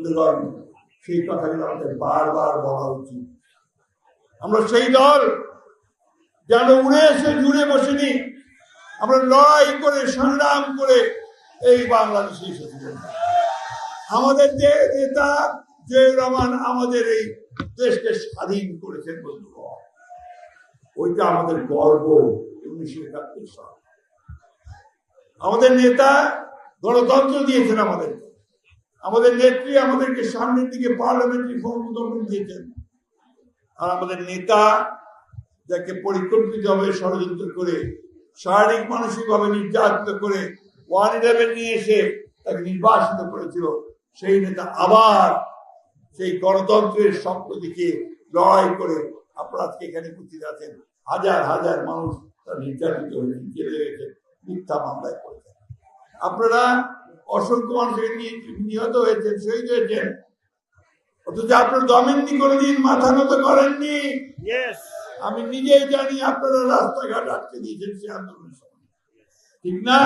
বন্ধুগণ সেই কথাগুলো আমাদের বারবার বলা উচিত। আমরা সেই দল যেন উড়ে এসে জুড়ে বসেনি। আমরা লড়াই করে, সংগ্রাম করে এই বাংলাদেশে এসেছিলেন আমাদের যে নেতা জয় রহমান আমাদের এই দেশকে স্বাধীন করেছেন বন্ধুগণ। ওইটা আমাদের গর্ব উনিশশো একাত্তর সাল। আমাদের নেতা গণতন্ত্র দিয়েছেন আমাদের আমাদের নেত্রী আমাদেরকে সামনের দিকে পার্লামেন্টারি ক্ষমতা দিয়েছেন। আর আমাদের নেতা যাকে পরিকল্পিতভাবে ষড়যন্ত্র করে, শারীরিক, মানসিকভাবে নির্যাতিত করে ওয়ান ইলেভেন নিয়ে এসে তাকে নির্বাসিত করেছিল, সেই নেতা আবার সেই গণতন্ত্রের স্বপ্ন দিকে লড়াই করে আপনারা এখানে উপস্থিত আছেন। হাজার হাজার মানুষ তারা নির্যাতিত হয়েছেন জেলে গেছেন মিথ্যা মামলায় করেছেন আপনারা অসংখ্য মানুষ নিহত হয়েছেন শহীদ হয়েছেন। অথচ আপনার দমেননি কোনোদিন মাথা নত করেননি। আমি নিজেই জানি আপনারা রাস্তাঘাট আটকে দিয়েছেন সে আন্দোলন সময়। ঠিক না.